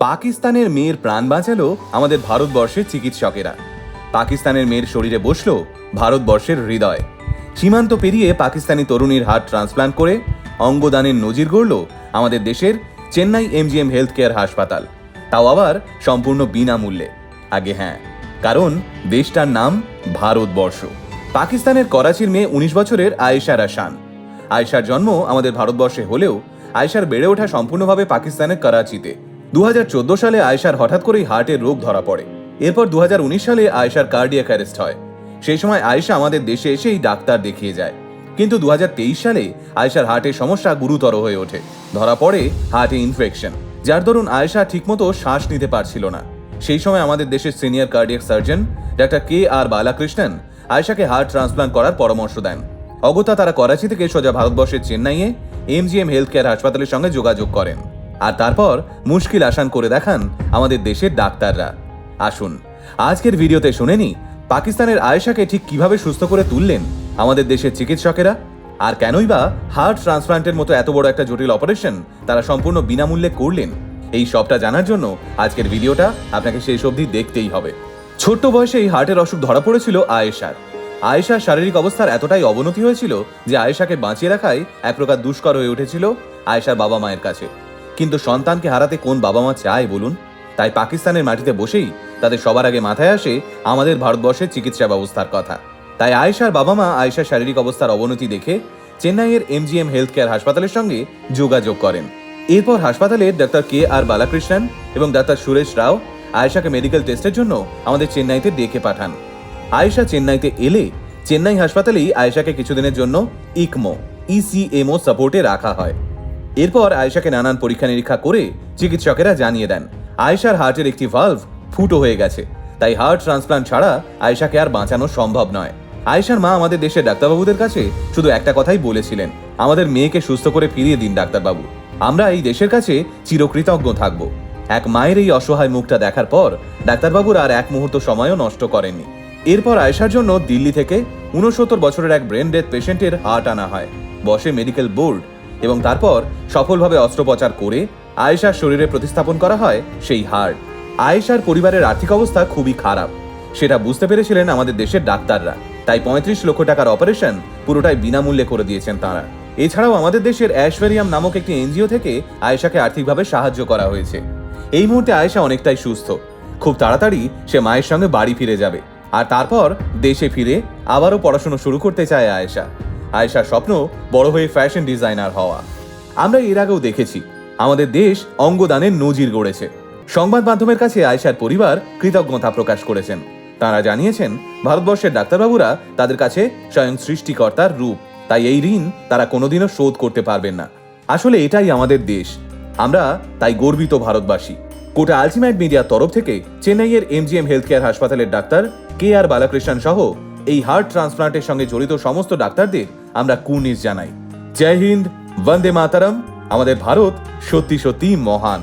পাকিস্তানের মেয়ের প্রাণ বাঁচালো আমাদের ভারতবর্ষের চিকিৎসকেরা। পাকিস্তানের মেয়ের শরীরে বসল ভারতবর্ষের হৃদয়। সীমান্ত পেরিয়ে পাকিস্তানি তরুণীর হার্ট ট্রান্সপ্লান্ট করে অঙ্গদানের নজির গড়ল আমাদের দেশের চেন্নাই এমজিএম হেলথ কেয়ার হাসপাতাল। তাও আবার সম্পূর্ণ বিনামূল্যে। আগে হ্যাঁ কারণ দেশটার নাম ভারতবর্ষ। পাকিস্তানের করাচির মেয়ে উনিশ বছরের আয়েশা রাশান। আয়েশার জন্ম আমাদের ভারতবর্ষে হলেও আয়েশার বেড়ে ওঠা সম্পূর্ণভাবে পাকিস্তানের করাচিতে। দু হাজার চোদ্দ সালে আয়েশার হঠাৎ করেই হার্টের রোগ ধরা পড়ে। এরপর দু হাজার উনিশ সালে আয়েশার কার্ডিয়াক অ্যারেস্ট হয়। সেই সময় আয়েশা আমাদের দেশে এসেই ডাক্তার দেখিয়ে যায়। কিন্তু দু হাজার তেইশ সালে আয়েশার হার্টের সমস্যা গুরুতর হয়ে ওঠে। ধরা পড়ে হার্টে ইনফেকশন, যার দরুন আয়েশা ঠিকমতো শ্বাস নিতে পারছিল না। সেই সময় আমাদের দেশের senior cardiac surgeon, doctor K R Balakrishnan, আয়েশাকে হার্ট ট্রান্সপ্লান্ট করার পরামর্শ দেন। অগত্যা তারা করাচি থেকে সোজা ভারতবর্ষের চেন্নাইয়ে এমজিএম হেলথ কেয়ার হাসপাতালের সঙ্গে যোগাযোগ করেন। আর তারপর মুশকিল আসান করে দেখান আমাদের দেশের ডাক্তাররা। আসুন, আজকের ভিডিওতে শুনে নি পাকিস্তানের আয়েশাকে ঠিক কীভাবে সুস্থ করে তুললেন আমাদের দেশের চিকিৎসকেরা? আর কেনই বা হার্ট ট্রান্সপ্লান্টের মতো এত বড় একটা জটিল অপারেশন তারা সম্পূর্ণ বিনামূল্যে করলেন? এই সবটা জানার জন্য আজকের ভিডিওটা আপনাকে শেষ অবধি দেখতেই হবে। ছোট্ট বয়সে এই হার্টের অসুখ ধরা পড়েছিল আয়েশার। আয়েশার শারীরিক অবস্থার এতটাই অবনতি হয়েছিল যে আয়েশাকে বাঁচিয়ে রাখাই এক প্রকার দুষ্কর হয়ে উঠেছিল আয়েশার বাবা মায়ের কাছে। কিন্তু সন্তানকে হারাতে কোন বাবা মা চায় বলুন? তাই পাকিস্তানের মাটিতে বসেই তাদের সবার আগে মাথায় আসে আমাদের ভারতবর্ষের চিকিৎসা ব্যবস্থার কথা। তাই আয়েশার বাবা মা আয়েশার শারীরিক অবস্থার অবনতি দেখে চেন্নাইয়ের এমজিএম হেলথ কেয়ার হাসপাতালের সঙ্গে যোগাযোগ করেন। এরপর হাসপাতালের ডাক্তার কে আর বালাকৃষ্ণন এবং ডাক্তার সুরেশ রাও আয়েশাকে মেডিকেল টেস্টের জন্য আমাদের চেন্নাইতে ডেকে পাঠান। আয়েশা চেন্নাইতে এলে চেন্নাই হাসপাতালেই আয়েশাকে কিছুদিনের জন্য ইকমো, ইসিএমও সাপোর্টে রাখা হয়। এরপর আয়েশাকে নানান পরীক্ষা নিরীক্ষা করে চিকিৎসকেরা জানিয়ে দেন, আয়েশার হার্টের একটি ভালভ ফুটো হয়ে গেছে। তাই হার্ট ট্রান্সপ্লান্ট ছাড়া আয়েশাকে আর বাঁচানো সম্ভব নয়। আয়েশার মা আমাদের দেশের ডাক্তারবাবুদের কাছে শুধু একটা কথাই বলেছিলেন, আমাদের মেয়েকে সুস্থ করে ফিরিয়ে দিন ডাক্তারবাবু। আমরা এই দেশের কাছে চিরকৃতজ্ঞ থাকব। এক মায়ের এই অসহায় মুখটা দেখার পর ডাক্তারবাবুর আর এক মুহূর্ত সময়ও নষ্ট করেননি। এরপর আয়েশার জন্য দিল্লি থেকে উনসত্তর বছরের এক ব্রেন ডেথ পেশেন্টের হার্ট আনা হয়। বসে মেডিকেল বোর্ড এবং তারপর সফলভাবে অস্ত্রোপচার করে আয়েশার শরীরে প্রতিস্থাপন করা হয় সেই হার্ট আয়েশার পরিবারের আর্থিক অবস্থা খুবই খারাপ। সেটা বুঝতে পেরেছিলেন আমাদের দেশের ডাক্তাররা। তাই পঁয়ত্রিশ লক্ষ টাকার অপারেশন পুরোটাই বিনামূল্যে করে দিয়েছেন তাঁরা। এছাড়াও আমাদের দেশের অ্যাশভেরিয়াম নামক একটি এনজিও থেকে আয়েশাকে আর্থিকভাবে সাহায্য করা হয়েছে। এই মুহূর্তে আয়েশা অনেকটাই সুস্থ। খুব তাড়াতাড়ি সে মায়ের সঙ্গে বাড়ি ফিরে যাবে। আর তারপর দেশে ফিরে আবারও পড়াশোনা শুরু করতে চায় আয়েশা। আয়েশার স্বপ্ন বড় হয়ে ফ্যাশন ডিজাইনার হওয়া। আমরা এর আগেও দেখেছি, আমাদের দেশ অঙ্গদানের নজির গড়েছে। সংবাদ মাধ্যমের কাছে আয়েশার পরিবার কৃতজ্ঞতা প্রকাশ করেছেন। তারা জানিয়েছেন, ভারতবর্ষের ডাক্তারবাবুরা তাদের কাছে স্বয়ং সৃষ্টিকর্তার রূপ, তাই এই ঋণ তারা কোনোদিনও শোধ করতে পারবেন না। আসলে এটাই আমাদের দেশ। আমরা তাই গর্বিত ভারতবাসী। কোটা আলটিমেট মিডিয়ার তরফ থেকে চেন্নাইয়ের এমজিএম হেলথ কেয়ার হাসপাতালের ডাক্তার কে আর বালাকৃষ্ণন সহ এই হার্ট ট্রান্সপ্লান্টের সঙ্গে জড়িত সমস্ত ডাক্তারদের আমরা কুর্নিশ জানাই। জয় হিন্দ, বন্দে মাতারম। আমাদের ভারত সত্যি সত্যি মহান।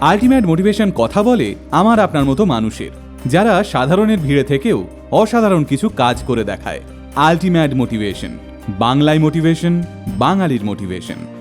আলটিমেট মোটিভেশন কথা বলে আমার আপনার মতো মানুষের, যারা সাধারণের ভিড়ে থেকেও অসাধারণ কিছু কাজ করে দেখায়। আলটিমেট মোটিভেশন, বাংলায় মোটিভেশন, বাঙালির মোটিভেশন।